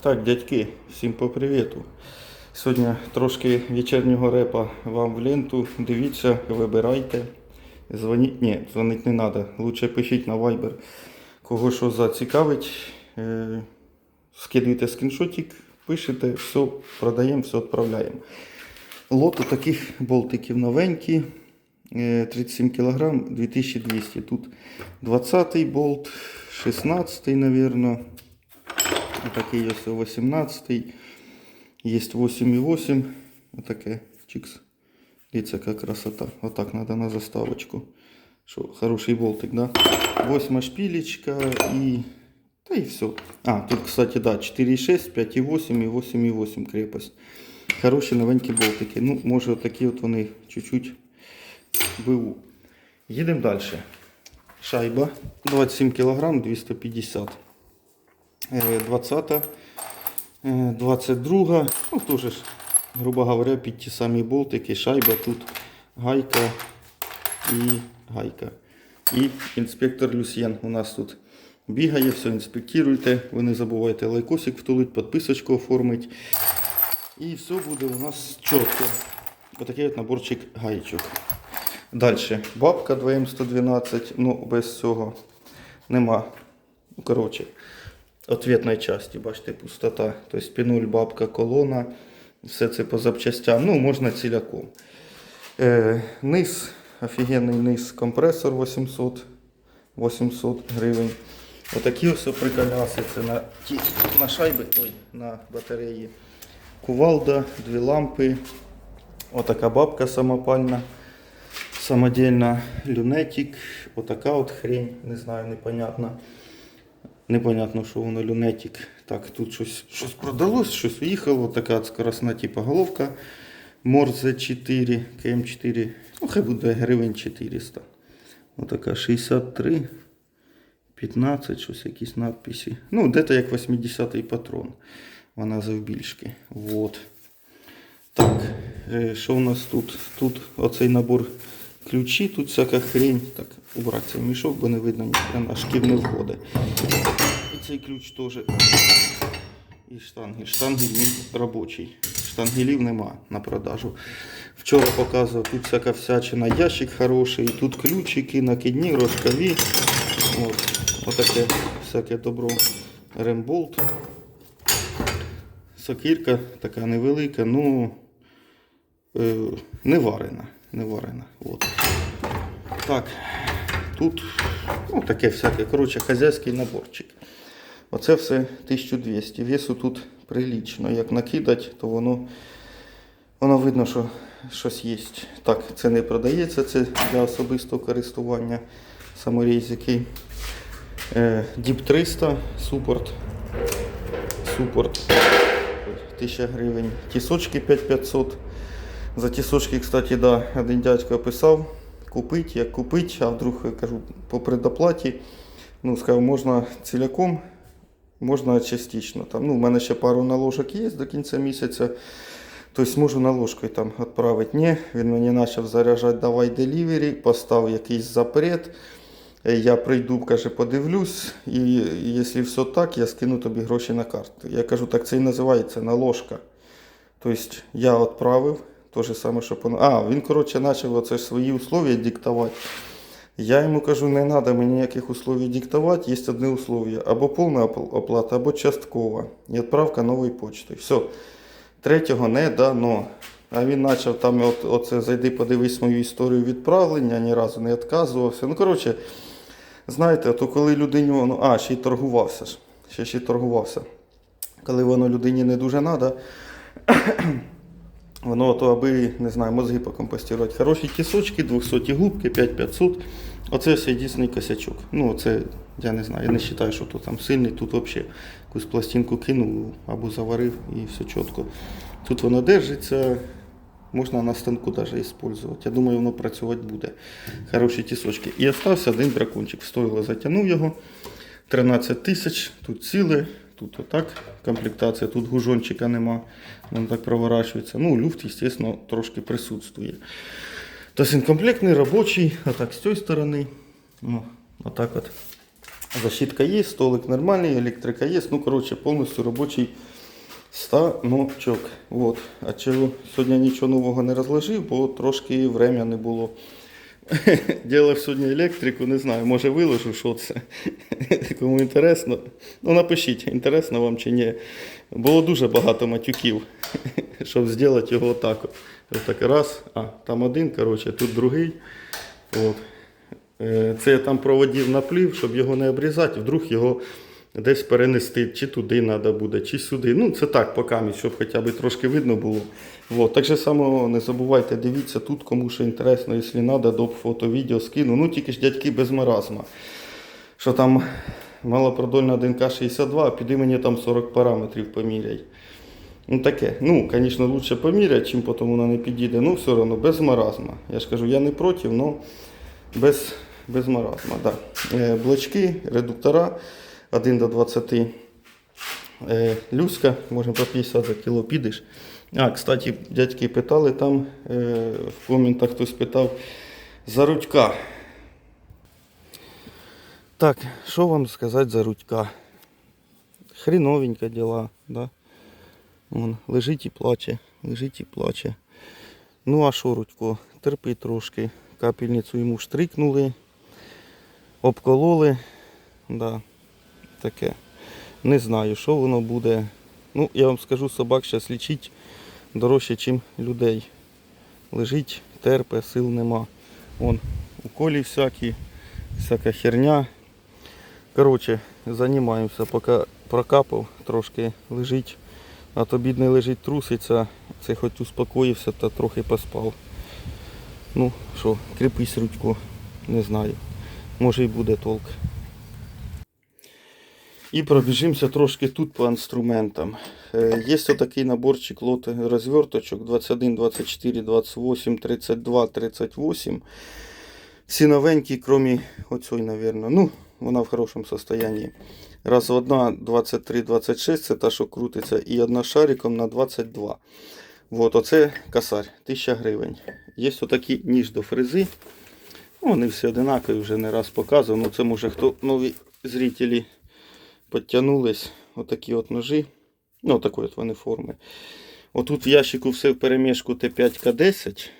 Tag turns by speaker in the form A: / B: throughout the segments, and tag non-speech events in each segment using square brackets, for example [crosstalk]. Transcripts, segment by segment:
A: Так, дядьки, всім по привіту. Сьогодні трошки вечірнього репа вам в ленту. Дивіться, вибирайте. Дзвоніть, ні, дзвонити не треба. Лучше пишіть на Viber. Кого що зацікавить. Е, скидуйте скріншотик, пишете, все продаємо, все відправляємо. Лоту таких болтиків новенькі. е, 37 кг, 2200. Тут 20 болт, 16, наверное. Такий ось 18. Є 8,8. Отаке чикс. Дивіться, яка красота. Отак треба на заставочку. Що, хороший болтик, да? Восьма шпілечка і. Та і все. А, тут, кстати, да, 4,6, 5,8 і 8,8 крепость. Хороші новенькі болтики. Ну, може, отакі от вони чуть-чуть БУ. Їдемо далі. Шайба 27 кг 250. Е, 20, е, 22, ну теж, грубо говоря, під ті самі болтики, шайба тут, гайка і гайка. І інспектор Люсьєн у нас тут бігає, все інспектуйте. Ви не забувайте лайкосик втулить, підписочку оформить. І все буде у нас чітко. Отакий от наборчик гаєчок. Далі. Бабка 2М112, ну без цього нема. Ну, коротше, ответної часті, бачите, пустота. Тобто пінуль, бабка, колона, все це по запчастям. Ну, можна ціляком. Е, низ, офігенний низ, компресор 800, 800 гривень. Отакі ось приколяси, це на, ті, на шайби, ой, на батареї. Кувалда, дві лампи. Отака бабка самопальна. Самодільна люнетик. Отака от хрень, не знаю, непонятно. Непонятно, що воно люнетик. Так, тут щось, щось продалось, щось уїхало. Така от скоросна типа головка. Морзе 4, КМ4. Ну, хай буде гривень 400. Отака 63, 15, щось якісь надписи. Ну, де-то як 80-й патрон. Вона завбільшки. Вот. Так, е, що у нас тут? Тут оцей набор ключі, тут всяка хрень. Так, убрати цей мішок, бо не видно ніхрена, шків не входить. Цей ключ теж. І штангель. Штангель робочий. Штангелів нема на продажу. Вчора показував, тут всяка всячина, ящик хороший, тут ключики, накидні, рожкові. От, отаке всяке добро. Ремболт. Сокирка така невелика, ну е, не варена. Не варена. От. Так, тут ну, таке всяке. Коротше, хазяйський наборчик. Оце все 1200. Весу тут прилічно. Як накидать, то воно, воно видно, що щось є. Так, це не продається, це для особистого користування саморіз. Е, Діп 300, супорт. Супорт. 1000 гривень. Тісочки 5500. За тісочки, кстати, да, один дядько писав, купить, як купить, а вдруг я кажу, по предоплаті. Ну, сказав, можна ціляком, можна частично. Там, ну, у мене ще пару наложок є до кінця місяця. Тобто можу наложкою там відправити. Ні, він мені почав заряджати, давай делівері, поставив якийсь запрет. Е, Я прийду, каже, подивлюсь, і якщо все так, я скину тобі гроші на карту. Я кажу, так це і називається наложка. Тобто я відправив, те же саме, що по... А, він, коротше, почав оце свої условия диктувати. Я йому кажу, не треба мені ніяких условий диктувати, є одне условие. Або повна оплата, або часткова. І відправка новою почтою. Все. Третього не дано. А він почав там, от, оце, зайди, подивись мою історію відправлення, ні разу не відказувався. Ну, коротше, знаєте, то коли людині, воно, а, ще й торгувався ж. Ще ще й торгувався. Коли воно людині не дуже треба, Воно то аби, не знаю, мозги покомпостувати. Хороші тісочки, 200 губки, 5500. Оце все дійсний косячок. Ну, це, я не знаю, я не вважаю, що то там сильний. Тут взагалі якусь пластинку кинув або заварив і все чітко. Тут воно держиться, можна на станку навіть використовувати. Я думаю, воно працювати буде. Хороші тісочки. І остався один дракончик. Стоїло, затягнув його. 13 тисяч, тут ціле, тут отак комплектація, тут гужончика нема, він так проворачується. Ну, люфт, звісно, трошки присутствує. Тобто комплектний, робочий, отак з цієї сторони. Ну, отак от. Защитка є, столик нормальний, електрика є. Ну, коротше, повністю робочий станочок. Вот. А чого сьогодні нічого нового не розложив, бо трошки времени не було. [laughs] Ділав сьогодні електрику, не знаю, може виложу, що це. [laughs] Кому інтересно. Ну напишіть, інтересно вам чи ні. Було дуже багато матюків, [laughs] щоб зробити його отак. Отак раз, а там один, коротше, тут другий. От. Е, Це я там проводив наплів, щоб його не обрізати, вдруг його десь перенести, чи туди треба буде, чи сюди. Ну, це так, по камінь, щоб хоча б трошки видно було. Вот. Так же само не забувайте, дивіться тут, кому що інтересно, якщо треба, доп фото, відео скину. Ну тільки ж дядьки без маразма. Що там малопродольна ДНК 62, а піди мені там 40 параметрів поміряй. Ну таке. Ну, звісно, лучше поміряти, чим потім вона не підійде. Ну, все одно, без маразма. Я ж кажу, я не проти, але без, без маразма. Да. Е, блочки, редуктора 1 до 20. Е, люська, можемо по 50 за кіло підеш. А, кстати, дядьки питали там, е, в коментах хтось питав за рудька. Так, що вам сказати за рудька? Хреновенько діла, да? Вон, лежить і плаче, лежить і плаче. Ну а що, Рудько, терпи трошки. Капельницю йому штрикнули, обкололи. Да, таке. Не знаю, що воно буде. Ну, я вам скажу, собак зараз лічить дорожче, ніж людей. Лежить, терпе, сил нема. Вон, уколі всякі, всяка херня. Коротше, займаємося, поки прокапав, трошки лежить. А то бідний лежить труситься, це хоч успокоївся та трохи поспав. Ну що, кріпись рудько, не знаю. Може і буде толк. І пробіжимося трошки тут по інструментам. Е, Є отакий наборчик лот розверточок 21, 24, 28, 32, 38. Всі новенькі, крім оцій, мабуть. Ну, вона в хорошому состоянии. Раз одна 23, 26, це та, що крутиться, і одна шариком на 22. Вот, оце косарь, 1000 гривень. Є отакі ніж до фрези. Вони всі одинакові, вже не раз показував. Ну, це може хто нові зрителі підтягнулись. Отакі от ножі. Ну, такої от вони форми. Отут в ящику все в перемішку Т5К10.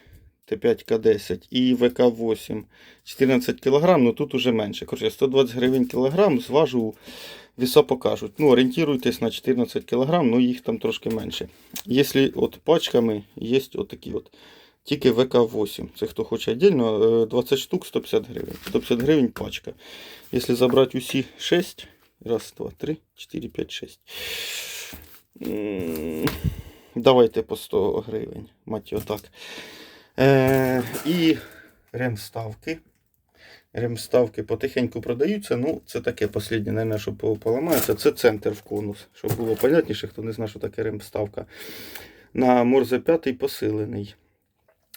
A: Т5К10 і ВК8 14 кг, ну тут уже менше. Короче, 120 гривень кілограм, зважу, веса покажуть. Ну, орієнтуйтесь на 14 кг, ну їх там трошки менше. Якщо от пачками є отакі от. Тільки ВК8. Це хто хоче віддільно, е, 20 штук 150 гривень. 150 гривень пачка. Якщо забрати усі 6, раз, два, три, 4, 5, 6. Давайте по 100 гривень. Мать отак. Е, і ремставки. Ремставки потихеньку продаються. Ну, це таке останнє, наверное, що по- поламається. Це центр в конус. Щоб було понятніше, хто не знає, що таке ремставка. На Морзе 5 посилений.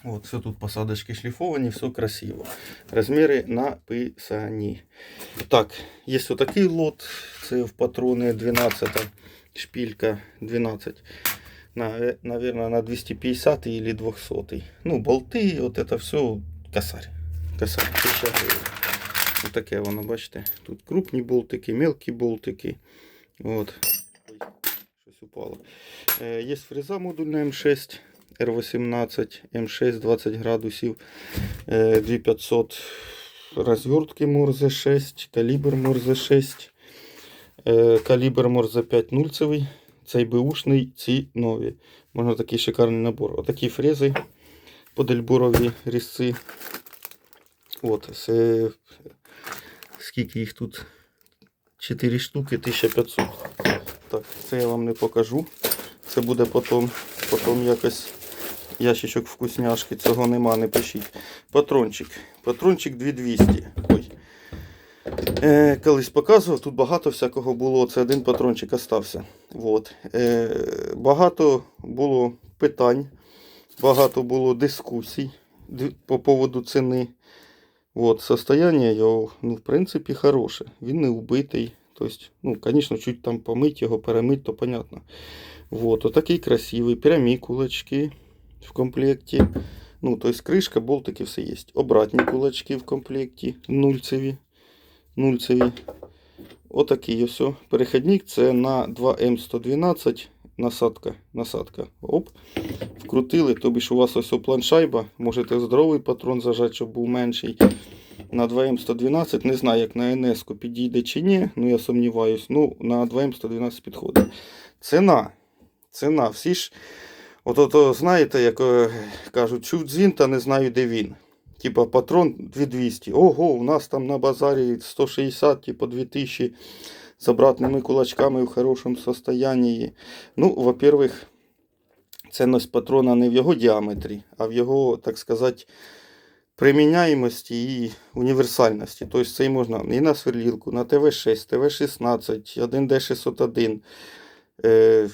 A: От, все тут посадочки шліфовані, все красиво. Розміри написані. Так, є отакий лот. Це в патрони 12 шпілька 12 на, наверное, на 250 или 200. Ну, болты, вот это все косарь. Косарь, 1000 гривень. Вот таке воно, бачите. Тут крупні болтики, мелкі болтики. От. Ой, щось упало. Е, є фреза модульна М6, R18, М6 20 градусів, е, 2500 розвертки Морзе 6, калібр Морзе 6, е, калібр Морзе 5 нульцевий. Цей беушний, ці нові. Можна такий шикарний набор. Отакі фрези подельборові різці. От, це скільки їх тут? 4 штуки, 1500. Так, це я вам не покажу. Це буде потім, потім якось ящичок вкусняшки. Цього нема, не пишіть. Патрончик. Патрончик 2200. Ой. Е, колись показував, тут багато всякого було. Це один патрончик остався. Вот. Е, багато було питань, багато було дискусій по поводу ціни. Вот, состояние його, ну, в принципі, хороше. Він не убитий. Тобто, ну, звісно, чуть там помить його, перемить, то понятно. Вот, отакий красивий, прямі кулачки в комплекті. Ну, тобто кришка, болтики, все є. Обратні кулачки в комплекті, нульцеві. Нульцеві. Отакий ось перехідник. Це на 2М112 насадка. насадка. Оп. Вкрутили, тобі ж у вас ось планшайба. Можете здоровий патрон зажати, щоб був менший. На 2М112, не знаю, як на НС підійде чи ні, ну я сумніваюсь. Ну, на 2М112 підходить. Ціна. Ціна. Всі ж, от ото, знаєте, як е, кажуть, чув дзвін, та не знаю, де він. Типа патрон 2200. Ого, у нас там на базарі 160, типа 2000 з обратними кулачками в хорошому состоянии. Ну, во-первых, цінність патрона не в його діаметрі, а в його, так сказати, приміняємості і універсальності. Тобто цей можна і на сверлілку, на ТВ-6, ТВ-16, 1D601, е,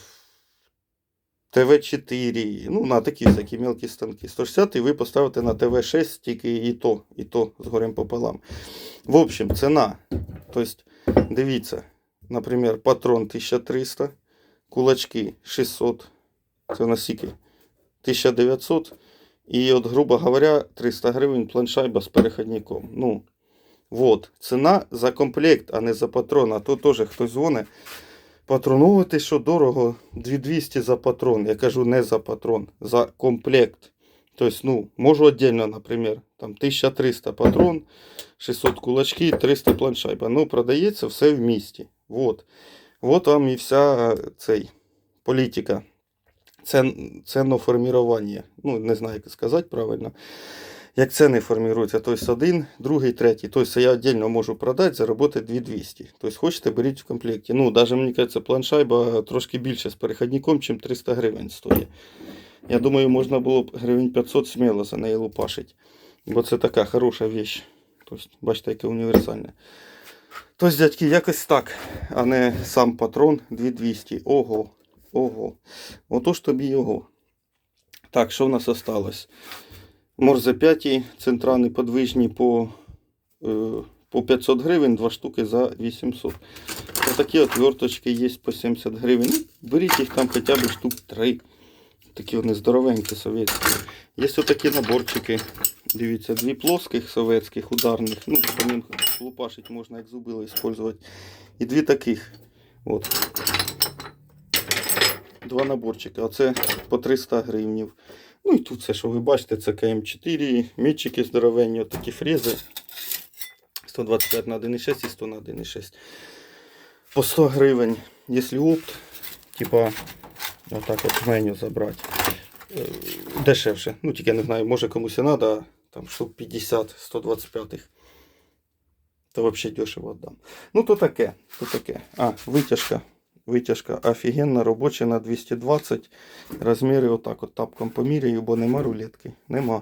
A: ТВ-4, ну, на такі всякі мелкі станки. 160 ви поставите на ТВ-6 тільки і то, і то з горем пополам. В общем, ціна. Тобто, дивіться, наприклад, патрон 1300, кулачки 600, це на сіки 1900. І от, грубо говоря, 300 гривень планшайба з переходником. Ну, вот. Ціна за комплект, а не за патрон. А то теж хтось дзвонить. Патронувати, що дорого, 2200 за патрон. Я кажу не за патрон, за комплект. Тобто, ну, можу отдельно, наприклад, там 1300 патрон, 600 кулачки, 300 планшайба. Ну, продається все в місті. Вот. Вот вам і вся е, цей політика. Цен, ценноформірування. Ну, не знаю, як сказати правильно. Як ціни формуються, тобто один, другий, третій. Тобто я віддільно можу продати, заробити 2200. Тобто хочете, беріть в комплекті. Ну, навіть мені кажеться, планшайба трошки більше з переходником, чим 300 гривень стоїть. Я думаю, можна було б гривень 500 сміло за неї лупашити. Бо це така хороша віч. Тобто, бачите, яке універсальне. Тобто, дядьки, якось так, а не сам патрон 2200. Ого. Ого. Отож тобі його. Так, що в нас осталось? Морзе 5, центральний подвижні по, е, по 500 гривень, два штуки за 800. Отакі отверточки є по 70 гривень. Ну, беріть їх там хоча б штук 3. Такі вони здоровенькі совєтські. Є отакі наборчики. Дивіться, дві плоских совєтських ударних. Ну, лупашить можна як зубило використовувати. І дві таких. От. Два наборчики. Оце по 300 гривнів. Ну і тут все, що ви бачите, це КМ4, мітчики здоровенні, такі фрези. 125 на 1,6 і 100 на 1,6. По 100 гривень. Якщо опт, типа, отак от меню забрати. Е, Дешевше. Ну, тільки я не знаю, може комусь і треба, там штук 50, 125. То взагалі дешево віддам. Ну, то таке, то таке. А, витяжка. Витяжка офігенна, робоча на 220. Розміри отак от тапком поміряю, бо нема рулетки. Нема.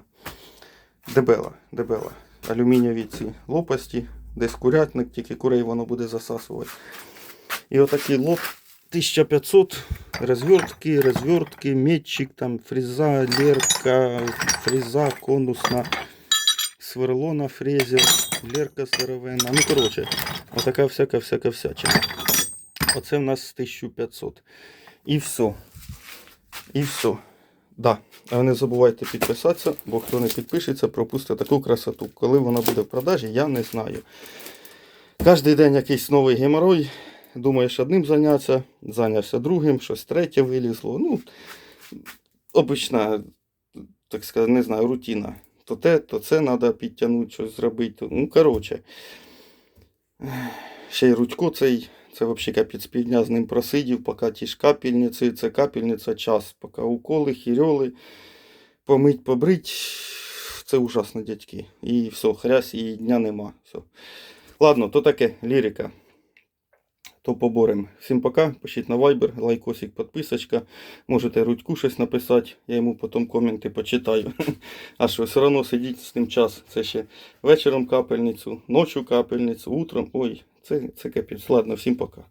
A: Дебела, дебела. Алюмінієві ці лопасті, десь курятник, тільки курей воно буде засасувати. І отакий лоб 1500 розвертки, розвертки, метчик, там фреза, лерка, фреза конусна, сверло на фрезі, лерка здоровенна. Ну, коротше, отака всяка-всяка всячина. Оце в нас 1500. І все. І все. Да. А не забувайте підписатися, бо хто не підпишеться, пропустить таку красоту. Коли вона буде в продажі, я не знаю. Кожен день якийсь новий геморой. Думаєш одним зайнятися, зайнявся другим, щось третє вилізло. Ну, обична, так сказати, не знаю, рутина. То те, то це треба підтягнути, щось зробити. Ну, коротше. Ще й рудько цей. Це взагалі капець півдня з ним просидів, поки ті ж капельниці, це капельниця час, поки уколи, хірьоли, помить, побрить. Це ужасно, дядьки. І все, хрясь, і дня нема. Все. Ладно, то таке, лірика. То поборем. Всім пока. Пишіть на Viber, лайкосик, підписочка. Можете Рудьку щось написати, я йому потім коменти почитаю. [laughs] А що, все одно сидіть з ним час. Це ще вечором капельницю, ночі капельницю, утром. Ой, це, це капець. Ладно, всім пока.